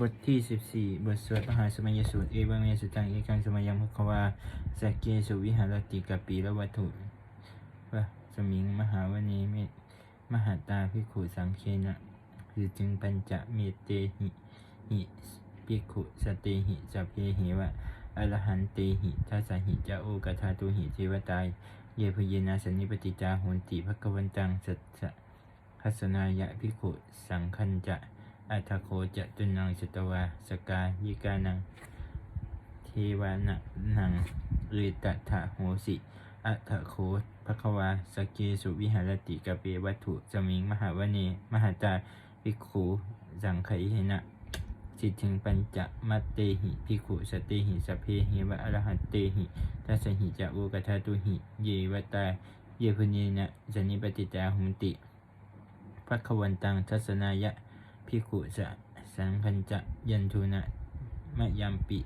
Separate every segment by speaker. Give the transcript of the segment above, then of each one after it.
Speaker 1: บทที่สิบสี่บทสวดมหาสมัยสูตร เอวังเมสุตังเอกังสมัยยังภควาสักเกสุวิหารติกปีละวัตถุวะสมิงมหาวณีเมมหาตาพิขุสังเคนะคือจึงปัญจะเมเตหิหิพิขุสเตหิสัพเพหิวะอรหันเตหิทัสหิจาโอกทาตุหิเทวตายเยพเยนาสนิปติจาโหนติภควันตังสัจจะทัศนายะพิขุสังคัญจะ อัฏโคจะตุนังสตวาสกายิกานังเทวานะนังฤตถะโหสิอัฏโคภควาสกเกสุวิหารติกะเปวัตถุสมิงมหาวเนมหาตาภิกขุสังไขเหนะสิทธิงปัญจมัตเตหิภิกขุสตเตหิสเพหิวะอรหันเตหิทัสหิจะโอกทาตุหิ เยวตาเยพุเนนะสนิปติจาหุนติภควันตังทัศนายะ พิกุสะสังคัญจะยันทุนะมะยามปิ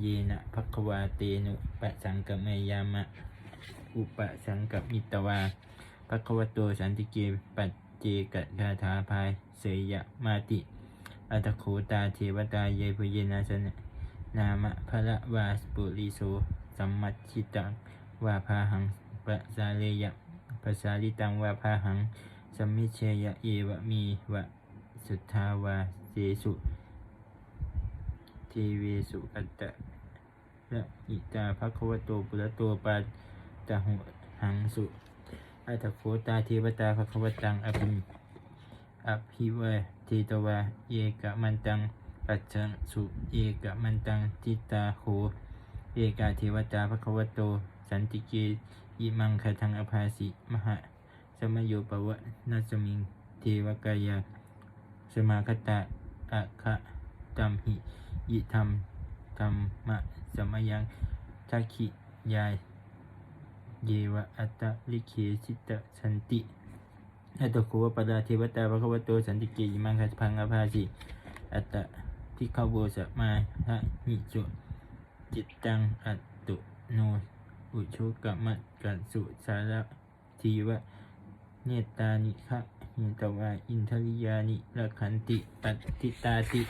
Speaker 1: เยนะภควาเตนุปะสังกเมยามะ อุปะสังกมิตวาภควโตสันติเกปัจเจกะคาถาภายเสยะมาติอัตโขตาเทวตาเยพุเยนะสนะนามะพระวาสปุริโสสัมมัชิตังวาพาหังปะสาเลยะปะสาลิตังวาพาหังสัมมิเชยะเยวะมีวะ สุทธาวาเสสุเทเวสุกัตตะและอิตาภควโตปุระโตปาตะหุหังสุอัตโคตาเทวตาภควตังอภิอภิวะเทตวาเอกะมันตังปัจจังสุเอกะมันตังทิตาโหเอกาเทวตาภควโต สันติเกอิมังคทังอภาสิมหาสมโยปวะนัสมิงเทวกายา สมาคตะอะคะตัมหิยิธรรมธรรมะสมยังทักขิยายเยวะอัตตลิเคชิตะสันติอัตตโควปดาเทวตาภควโตสันติเกยิมังคัสพังอภาสิอัตตะทิคาโวสมาหะหิจุจิตตังอัตตุโนอุชุกะมัตกัสสุสารทีวะเนตานิคะ หินตวาอินทริยานิรักขันติปัตติตาติ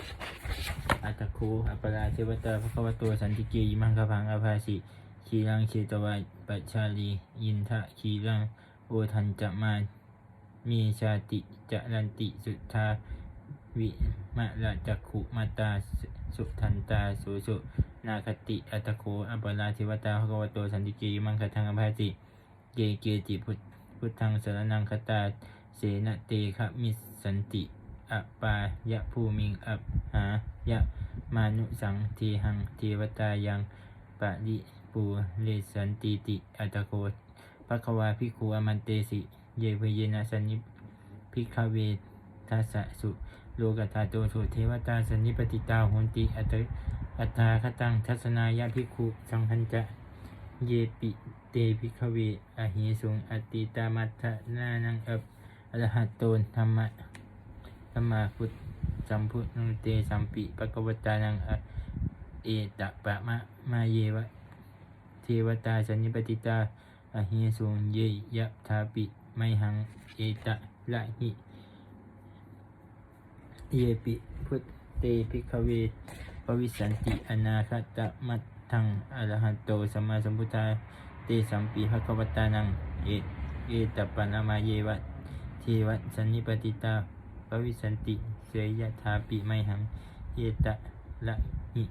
Speaker 1: อัตโคอัปปราเทวตาภควโตสันติเกยิมังคพังอภาสิขีรังเชตวาปัจชาลียินทะขีรังโอทันจะมามีชาติจะรันติสุทธาวิมะละจักขุมาตาสุทันตาสุสุนาคติอัตโคอัปปราเทวตาภควโตสันติเกยิมังคทังอภาสิเกเกจิพุทธังสารนังคตา เสนเตคะมิสันติอปายะภูมิงอัปหายะมานุสังเทหังเทวตายังปะริปูเลสันติติอัตโกภควาภิกขุอมันเตสิ เยเวเยนะสันิพิกขเวทัสสะสุโลกตาโตสุเทวตาสันนิปติตาโหนติอัตอัตาคตังทัศนายะภิกขุสังคัญจะเยปิเตภิกขเวอหิสุงอติตามัทนานังอัปอ รหัตโตนธรรมะธรรมาพุทธสัมพุทธเตสัมปิปะกวตานังเอตะปะมะมาเยวะเทวตาสันนิปติตาอหิสุงเยยะทาปิไมหังเอตะละหิเยปิพุทธเตภิกเวปวิสันติอนาคตมัตทังอรหัตโตสัมมาสัมพุทธาเตสัมปิภะคะวตานังเอเอตะปะนามาเยวะ ทวสันนิปติตาปวิสันติ เสยยถาปิไมหังเยตะละหิ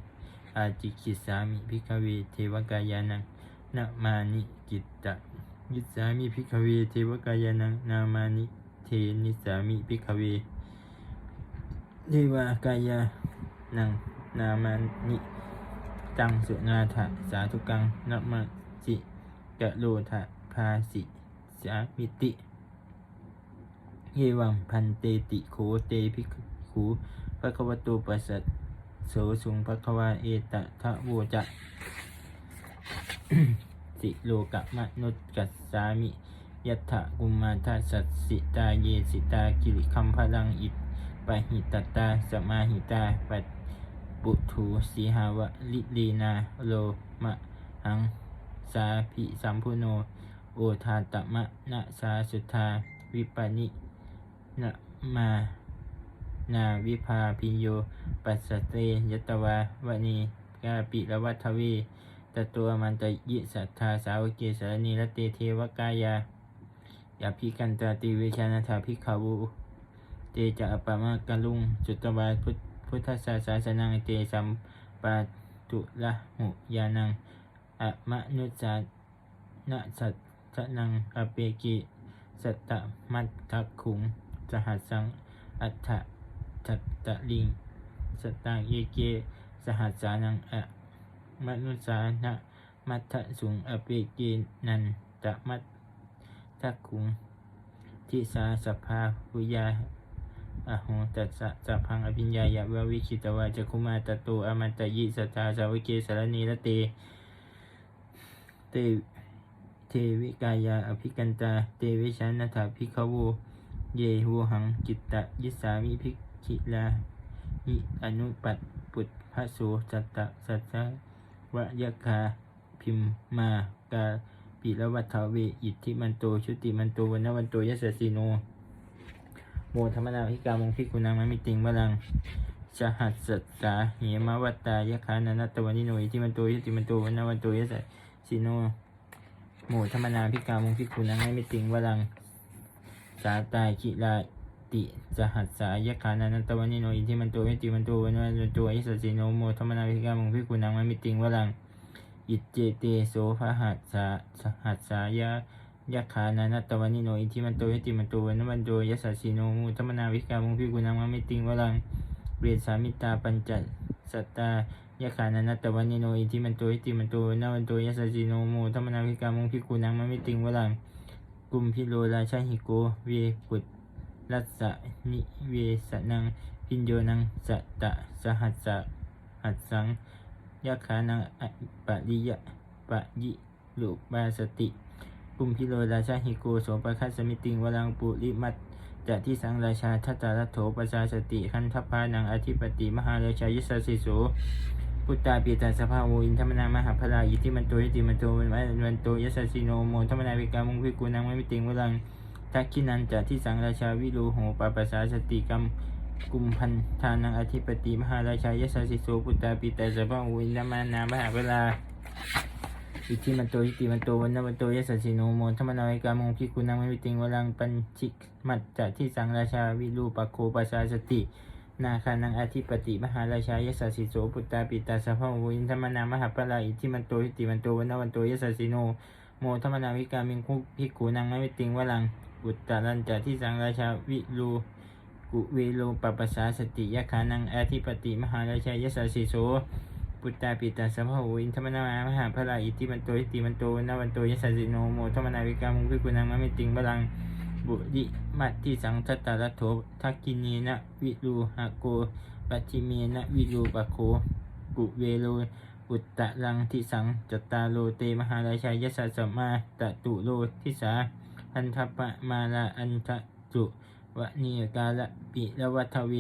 Speaker 1: อาจิคิสามิพิกเวเทวกายานังนามานิกิตตะยิสามิพิกเวเทวกายานังนามานิเทนิสามิพิกเวเทวกายานังนามานิตังสุนาถะสาธุกังนัมจิกะโลทะภาสิสามิติ เยวังพันเตติโขเตภิกขุภะควะโตปัสสะโสสุงภะควาเอตะทะโวจะสิโลกะมนุตกัสสามิยัตถะกุมมาทัสสะสิตาเยสิตากิริคัมพลังอิปะหิตตาสมาหิตาปัตปุถุสีหาวะลิลีนาโลมะหังสาภิสัมพุโน โอทาตมะนะสาสุทาวิปนิ นะมานาวิภาพินโย ปัสสเตยตวาวณีกาปิละวัทวีตตัวมันตยิสัทธาสาวกเกสรณีรตเตเทวกายายาพิกันตาติเวชานาถาภิขาวูเตจะอปมากลุงจุตวาพุทพุทธศาสาสนังเตสัมปาตุละหุยานังอะมะนุสานะสัตตนังอเปกิสัตตมัตถคุง สหัสัง อัฏฐจัตตะลิง สตังเอเก สหัสานังอะมนุสานะมัตถสุงอเปกินันตะมัตถคุง ทิสาสภาหุยาอะโหตัสสะสัพพังอภิญญายะวะวิคิตวาจักคุมาตโตอมันตยิสัทธาสาวกเกสารณีละเต เต เทวิกายาอภิกันตา เตวิชานัถาภิกขวู เยหูหังจิตตะยิสามิภิกขิลาหิอนุปัตปุตพระโสสัตตะสัจจวะยะคาพิมมากาปิละวัฏฐาเวอิทธิมันโตชุติมันโตวันวันโตยัสสสิโนโมธรรมนาภิกามงพิกุณังมมิติงวลังสหัสสัสสาเหมวัตตายะคานันตวันนิโนอิทิมันโตยติมันโตวันวันโตยะสะสิโนโมธรรมนาภิกามงพิกุณังมมิติงวลัง สาตายคิลาติสหัสสายะคานันตวันิโนอิทิมันโตยติมันโตวันวันโตยะสสิโนโมธรรมนาภิกามงพิกุณังมะมิติงวลังอิจเจเตโสภหัสสาสหัสสายะยักขานานัตวันิโนอิทิมันโตยติมันโตวันวันโตยัสสสิโนมุตมนาวิกามุงพิกุณังมะมิติงวลังเวสามิตาปัญจสัตตายักขานานัตวันิโนอิทิมันโตยติมันโตวันวันโตยัสสสิโนมุตมนาวิกามุงพิกุณังมะมิติงวลัง กุมพิโลราชาหิโก เวปุตรัสนิเวสนัง พินโยนังสัตตะสหัสสะหัสสังยักขานังอปะริยะปะยิลุปาสติ กุมพิโรราชาฮิโกโสปคัสสมิติงวรังปุริมัตจะที่สังราชาทัตตารัโถปชาสติคันทพานังอธิปติมหาราชายิสสสิโส พุตตาปีตัสภาโวอินทมนามหาพลาอิทิมันโตยติมันโตวันวันโตยัสสิโนโมธรรมนาวิกามุงพิกุนังไม่มิติงวรังทักขินันจะที่สังราชาวิโรโหปปชาสติกรรมกุมพันธานังอธิปติมหาราชายัสสสิโสพุตตาปีตัสภาโวอินทมนามหาพลาอิทธิมันโตอิติมันโตวันนวันโตยสัสสิโนโมธรรมนายกามงพิกุนังไม่มิติงวรังปัญชิกมัจจะที่สังราชาวิรูปโคปัสสาสติ นาคานังอธิปติมหาราชายสัสสิโสปุตตาปิตาสัพพะวินธรรมนามหาปลาอิทิมันโตอิติมันโตวันนวันโตยสัสสิโนโมธรรมนาวิกามิงคุพิกุนังไม่ติงวรังปุตตารันจะที่สังราชาวิรูกุเวโลปปัสสาสติยะขานังอธิปติมหาราชายสัสสิโสปุตตาปิตาสัมภโหอินทมนามหาพราอิติมันโตอิติมันโตนวันโตยัสสิโนโมธรรมนาวิกามุขิกุนังมะมิติงบาลัง บุริมัตติสังทัตตาลโถทักกินีนะวิรูหะโกปัจิเมนะวิรูปะโคกุเวโลอุตตะลังทิสังจตาโลเตมหาราชายสัสสมมาตะตุโลทิสาพันทปะมาลาอันทะจุวะนีกาละปิละวัทเว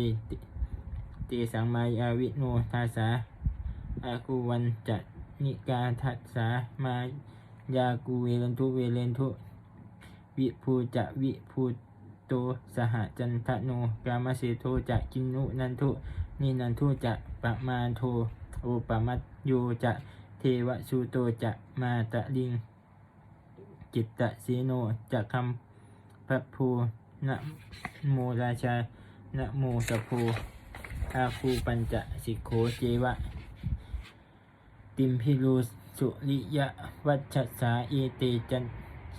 Speaker 1: เตสังมายาวิโนทาสาอากูวันจะนิกาทัสสามายากูเวรันทุเวเรนทุ วิภูจะวิภูโตสหจันทโนกามเสโทจะกินุนันทุนินันทุจะปะมาโทโอปะมัตโยจะเทวสุโตจะมาตะลิงจิตตะสีโนจะคำพระภูนะโมราชานะโมสะโพอาคูปัญจะสิโขเจวะ ติมพิรูสุริยะวัชสาเอเตจัน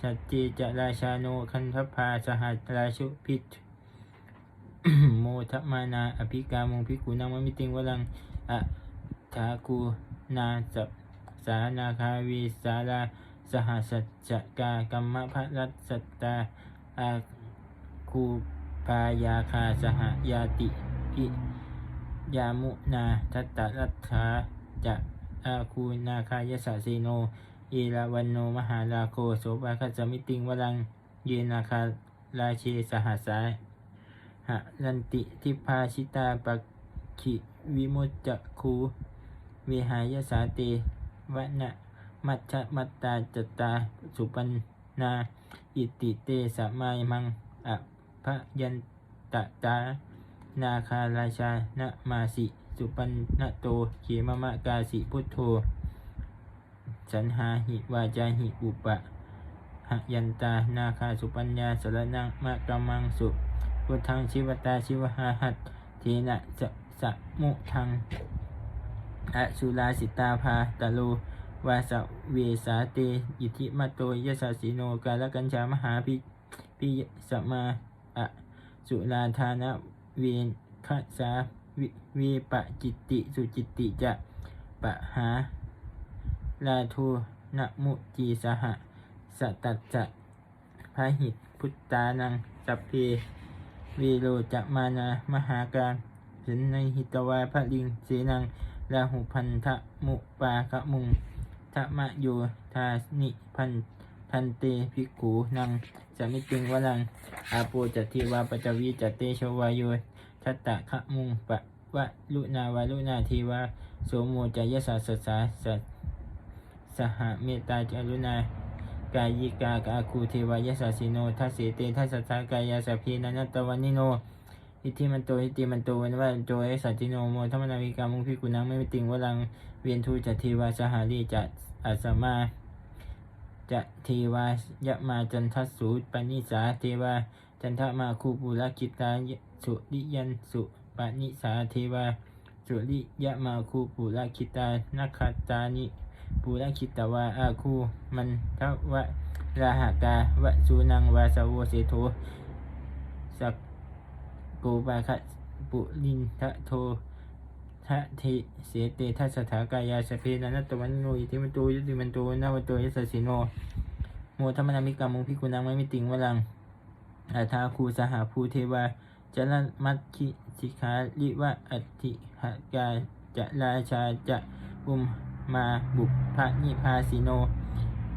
Speaker 1: สัจเจจราชาโนคันทพาสหัสราชุพิษโมทมานาอภิกามงพิกุนังมมิติงวลังอะทาคูนาสัพสานาคาวีสาราสหสัจจกากรรมพระรัตสัตตาอาคูปายาคาสหยาติพิยามุนาทัตตรัตถาจะอาคูนาคายสะเซโน เอราวันโนมหาลาโคโสภาคัสมิติงวลังเยนาคาราเชสหัสสาหะลันติทิพาชิตาปักขิวิมุตจคูเวหายสาเตวะนะมัชฌะมัตตาจตตาสุปันนาอิติเตสมายมังอะพะยันตะตานาคาราชานะมาสิ สุปันนโตเขมมะกาสิพุทโธ สันหาหิวาจาหิอุปะหยันตา นาคาสุปัญญาสรนังมะกัมมังสุพุทธังชิวตาชิวหาหัตเทนะจะสะมุทังอสุลาสิตาภาตะโลวาสเวสาเต อิทิมาโตยสสสิโนกาลกัญชามหาพิพิสมาอะสุลาธานะเวนคสาวิวปะจิตติ สุจิตติจะปะหา ลาทูนมุจีสหะสตัจจะพาหิตพุทธานังสัพเพวีโรจะมานามหาการสินในหิตวาพระลิงเสนังลาหุพันธะมุปากะมุงทะมะโยทานิพันทันเตภิกขุนังสมิติงวลังอาโปจัตติวาปจวิจัตเตชวายโยทัตตะขะมุงปะวะลุนาวาลุนาทีวาโสโมจายสาสสาสัส สหเมตตาจารุณากายิกากาคูเทวายสาสิโนทัสเสเตทัสสะกายาสพีนันตวันนิโนอิทิมันโตอิทธิมันโตวันวันโตเอสัจิโนโมธรรมนาวิกามุงพิกุนังไม่ติงวลังเวียนทูจัตทีวาสหารีจัตอัสมาจะเทวายะมาจันทสูปนิสาเทวาจันทมาคูปุรกิตาสุริยันสุปนิสาเทวาสุริยะมาคูปุรกิตานัคขตานิ ปุรคิตวาอาคูมันทวะราหกาวะสุนังวาสาวเสโทสักโกบาคะปุลินทะโททะเทเสเตทัสถากายาสเพนันตวันโนอิทิมันโตยุติมันโตนาวันโตยสสิโนโมธรรมนามิกามุงพิกุนังไม่มีติงวลังอาทาคูสหภูเทวาจรมัตคิสิขาลิวะอัติหกาจะราชาจะอุม มาบุพนิพาสิโน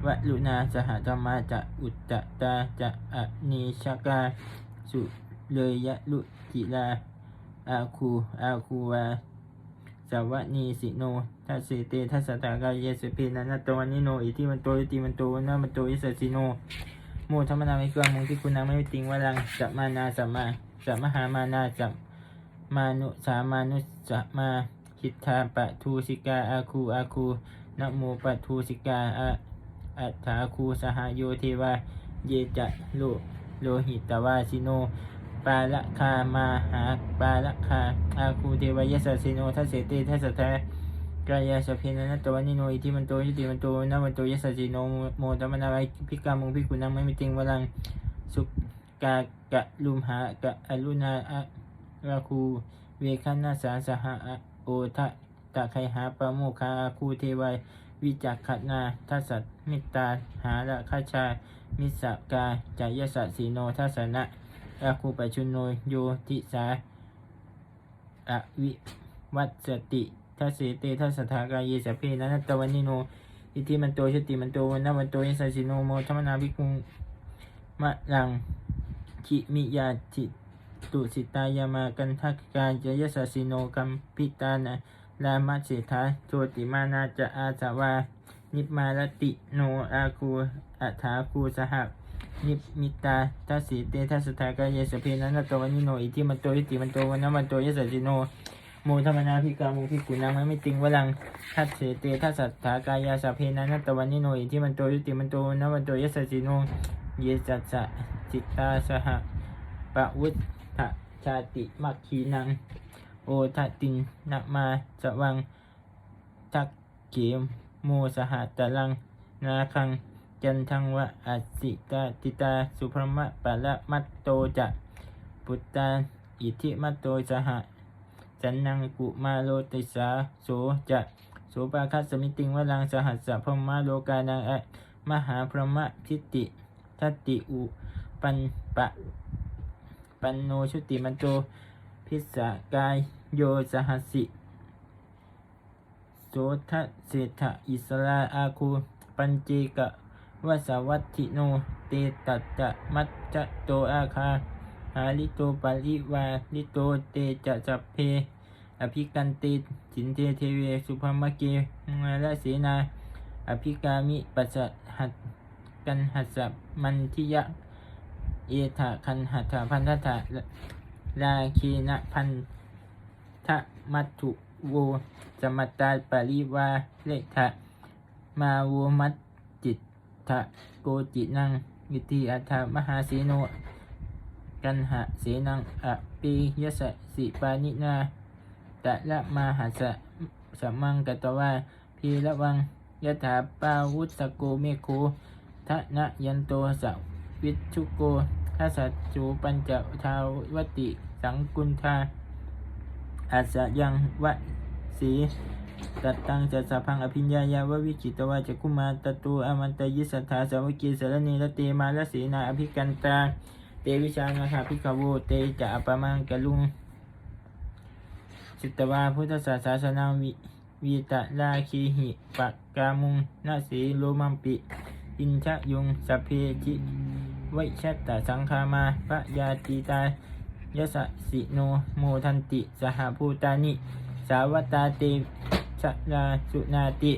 Speaker 1: วะลุนาสหธรรมาจะอุตตตาจะอนิชกา สุเลยยะลุจิลา อาคูอาคูวาสาวนีสิโนทัสเตทัสตากายเยสเพนันตวันนิโน อิทิมันโตอิติมันโตนามันโตอิสสิโนโมธรรมนาไมิกวามงที่คุณนางไม่ติงวลังสัมมานาสัมมาสัมมหามานาสัมมานุสามานุสัมมา คิทาปะทูสิกาอาคูอาคูนโมปะทูสิกาอาอัฏฐาคูสหโยเทวา เยจะโลโลหิตวาสิโน ปาละคามาหาปาละคาอาคูเทวายสสสิโนทัสเสเตทัสสะทกายาสเพนันตวนิโนอิทิมันโตยุติมันโตนวันโตยสสสิโนโมตมนาไวพิกามุงพิกุนังไม่มีติงวลังสุกากะลุมหากะอรุณาอะราคูเวคันนาสาสหะ ทะตะไคหาปะโมคาคูเทวายวิจักขนาทัสสะมิตาหาละคาชา มิสกาจายสสีโนทัสนะอาคูปชุนโนโยติสาอวิวัตสติทัสเสเตทัสถากายเยสพเพนันตวันนิโน อิทิมันโตชติมันโตวันนวันโตยสัสสิโนโมธรรมนาภิกุงมะลังคิมิยาจิต ตุสิตายามากันทักกายจยสสิโนกัมพิตานะลามัสเสธาโชติมานาจะอาสาวา นิพมาลติโนอาคูอัฐาคูสหนิมิตาทัสสีเตทัสสถากายสเพนันตวันนิโนอิทิมันโตอิติมันโตวันนมันโตยสัจจิโนโมธรรมนาพิกามุพิกุนังไม่ติงวลังทัสเสเตทัสสถากายสเพนันตวันนิโนอิทิมันโตอิติมันโตนนมันโตยสัจจิโนเยสัสสะจิตตาสหปะวุฒ ชาติมัคคีนัง โอทตินนมาสวัง ทักเกมโมสหตะลัง นาคัง จันทังวะอาสิกาติตา สุพรมะปะละมัตโตจะปุตตาอิทิมัตโตสหะจันนังกุมาโลติสาโสจะโสปาคัสมิติงวลังสหัสสะพรหมะโลกานังอะมหาพรหมะทิฏฐิทัตติอุปันปะ ปันโนชุติมันโตพิสกายโยสหัสิโสทเศรษฐอิสราอาคูปัญเจกะวสวัตถิโน เตตัตจะมัจจโตอาคาหาลิโตปาริวาลิโตเตจะจัพเพ อภิกันเตสินเทเทเวสุภมเกมาละเสนา อภิกามิปัสหัดกันหัสมันทิยะ เอถะคันหัตถะพันธะลาคีนะพันทะมัตถุโวสมตาปริวาเลทะมาโวมัตจิตทะโกจินังวิธีอัฏฐมหาสีโนกันหะเสนังอปียสสิปานินาตะละมาหัสสะสมังกตวาพีละวังยถาปาวุสโกเมโคทะนะยันโตสะวิชุโก ทัสจูปัญจทาววติสังกุณทาอัสยังวะสีตัดตังจัสะพังอภิญญายาววิจิตวาจักคุมาตตูอมันตยิสัทธาสาวกีสารณีละเตมาละสีนาอภิกันตาเตวิชานาคาพิกาโวเตจะอปมังกะลุงจิตวาพุทธศาสนาวิวีตะลาคีหิปะกามุงนาสีโลมัมปิ อินชะยุงสัพเพจิ วิชัตตสังคามาปะยาติตายสสิโนโมทันติ สหภูตานิ สาวตาเตสลาสุนาติ